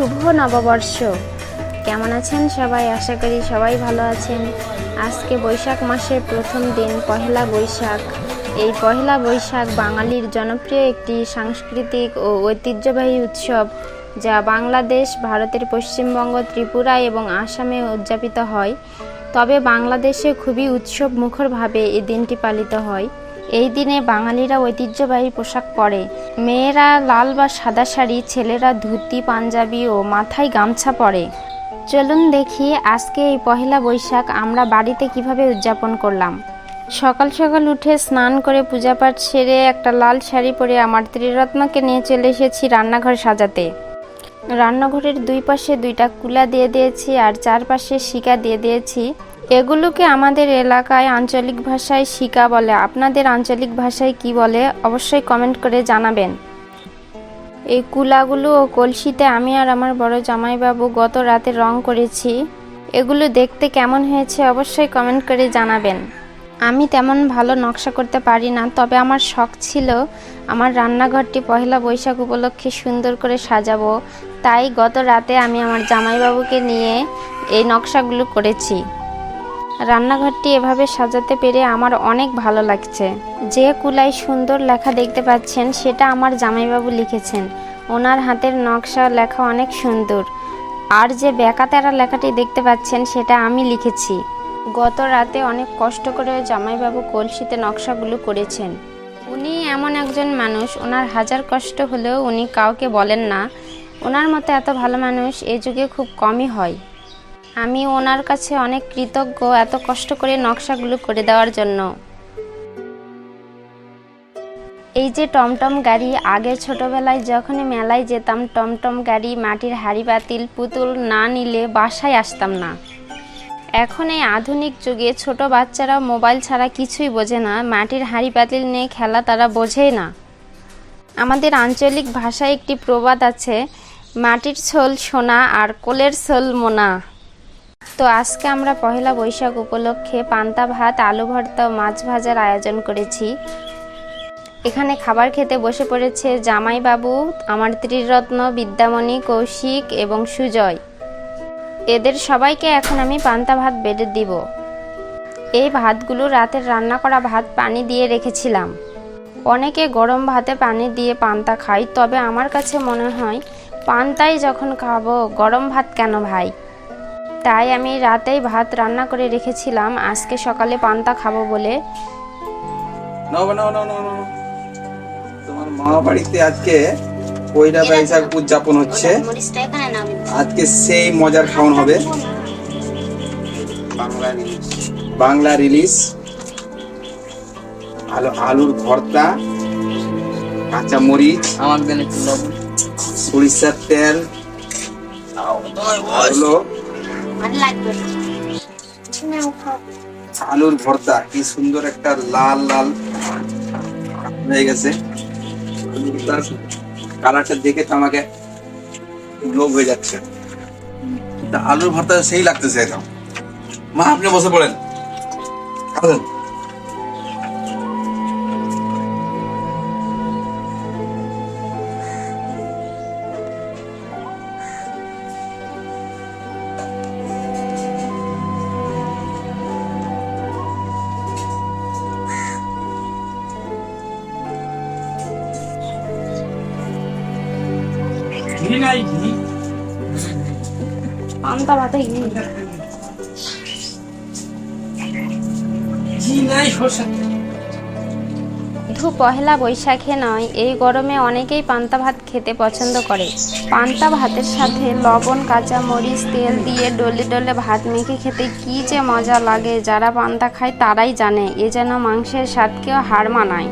শুভ নববর্ষ। কেমন আছেন সবাই? আশা করি সবাই ভালো আছেন। আজকে বৈশাখ মাসের প্রথম দিন, পহেলা বৈশাখ। এই পহেলা বৈশাখ বাঙালির জনপ্রিয় একটি সাংস্কৃতিক ও ঐতিহ্যবাহী উৎসব, যা বাংলাদেশ, ভারতের পশ্চিমবঙ্গ, ত্রিপুরা এবং আসামে উদযাপিত হয়। তবে বাংলাদেশে খুবই উৎসব মুখরভাবে এই দিনটি পালিত হয়। এই দিনে বাঙালিরা ঐতিহ্যবাহী পোশাক পরে। মেয়েরা লাল বা সাদা শাড়ি, ছেলেরা ধুতি, পাঞ্জাবি ও মাথায় গামছা পরে। চলুন দেখি আজকে এই পহেলা বৈশাখ আমরা বাড়িতে কীভাবে উদযাপন করলাম। সকাল সকাল উঠে স্নান করে পূজাপাঠ সেরে একটা লাল শাড়ি পরে আমার ত্রিরত্নকে নিয়ে চলে এসেছি রান্নাঘর সাজাতে। রান্নাঘরের দুই পাশে দুইটা কুলা দিয়ে দিয়েছি আর চারপাশে শিকা দিয়ে দিয়েছি। এগুলোকে আমাদের এলাকায় আঞ্চলিক ভাষায় শিকা বলে। আপনাদের আঞ্চলিক ভাষায় কি বলে, অবশ্যই কমেন্ট করে জানাবেন। এই কুলাগুলো ও কলসিতে আমি আর আমার বড় জামাইবাবু গত রাতে রং করেছি। এগুলো দেখতে কেমন হয়েছে, অবশ্যই কমেন্ট করে জানাবেন। আমি তেমন ভালো নকশা করতে পারি না, তবে আমার শখ ছিল আমার রান্নাঘরটি পহেলা বৈশাখ উপলক্ষে সুন্দর করে সাজাবো। তাই গত রাতে আমি আমার জামাইবাবুকে নিয়ে এই নকশাগুলো করেছি। রান্নাঘরটি এভাবে সাজাতে পেরে আমার অনেক ভালো লাগছে। যে কুলাই সুন্দর লেখা দেখতে পাচ্ছেন, সেটা আমার জামাইবাবু লিখেছেন। ওনার হাতের নকশা লেখা অনেক সুন্দর। আর যে বেকাতেরা লেখাটি দেখতে পাচ্ছেন, সেটা আমি লিখেছি। গত রাতে অনেক কষ্ট করে জামাইবাবু কলসিতে নকশাগুলো করেছেন। উনি এমন একজন মানুষ, ওনার হাজার কষ্ট হলেও উনি কাউকে বলেন না। ওনার মতো এত ভালো মানুষ এ যুগে খুব কমই হয়। আমি ওনার কাছে অনেক কৃতজ্ঞ এত কষ্ট করে নকশাগুলো করে দেওয়ার জন্য। এই যে টমটম গাড়ি, আগে ছোটবেলায় যখনই মেলায় যেতাম, টমটম গাড়ি, মাটির হাড়ি পাতিল পুতুল না নিলে বাসায় আসতাম না। এখন এই আধুনিক যুগে ছোট বাচ্চারা মোবাইল ছাড়া কিছুই বোঝে না, মাটির হাড়ি পাতিল নিয়ে খেলা তারা বোঝেই না। আমাদের আঞ্চলিক ভাষায় একটি প্রবাদ আছে, মাটির ছোল সোনা আর কোলের ছোল মোনা। তো আজকে আমরা পহেলা বৈশাখ উপলক্ষে পান্তা ভাত, আলু ভর্তা ও মাছ ভাজার আয়োজন করেছি। এখানে খাবার খেতে বসে পড়েছে জামাইবাবু, আমার ত্রিরত্ন, বিদ্যামণি, কৌশিক এবং সুজয়। এদের সবাইকে এখন আমি পান্তা ভাত বেড়ে দিব। এই ভাতগুলো রাতের রান্না করা ভাত পানি দিয়ে রেখেছিলাম। অনেকে গরম ভাতে পানি দিয়ে পান্তা খায়, তবে আমার কাছে মনে হয় পান্তাই যখন খাব, গরম ভাত কেন ভাই? তাই আমি রাতেই ভাত রান্না করে রেখেছিলাম। আজকে সকালে পান্তা খাব বলে। তোমার মা বাড়িতে আজকে পয়লা বৈশাখ উদযাপন হচ্ছে। আজকে সেই মজার খাওয়ান হবে। বাংলা রিলিজ আলু আলুর ভর্তা কাঁচা মরিচ আমার দেন একটু লবণ। সরিষার তেল আলুর ভর্তা, কি সুন্দর একটা লাল লাল হয়ে গেছে। তার কালারটা দেখে তো আমাকে লোভ হয়ে যাচ্ছে। আলুর ভর্তা সেই লাগতেছে একদম মা, আপনি বসে পড়েন। খাবেন? পান্তা ভাতে ঘি। শুধু পহেলা বৈশাখে নয় এই গরমে অনেকেই পান্তা ভাত খেতে পছন্দ করে। পান্তা ভাতের সাথে লবণ কাঁচা মরিচ তেল দিয়ে ডলে ডলে ভাত মেখে খেতে কি যে মজা লাগে যারা পান্তা খায় তারাই জানে এ যেন মাংসের স্বাদকেও হার মানায়।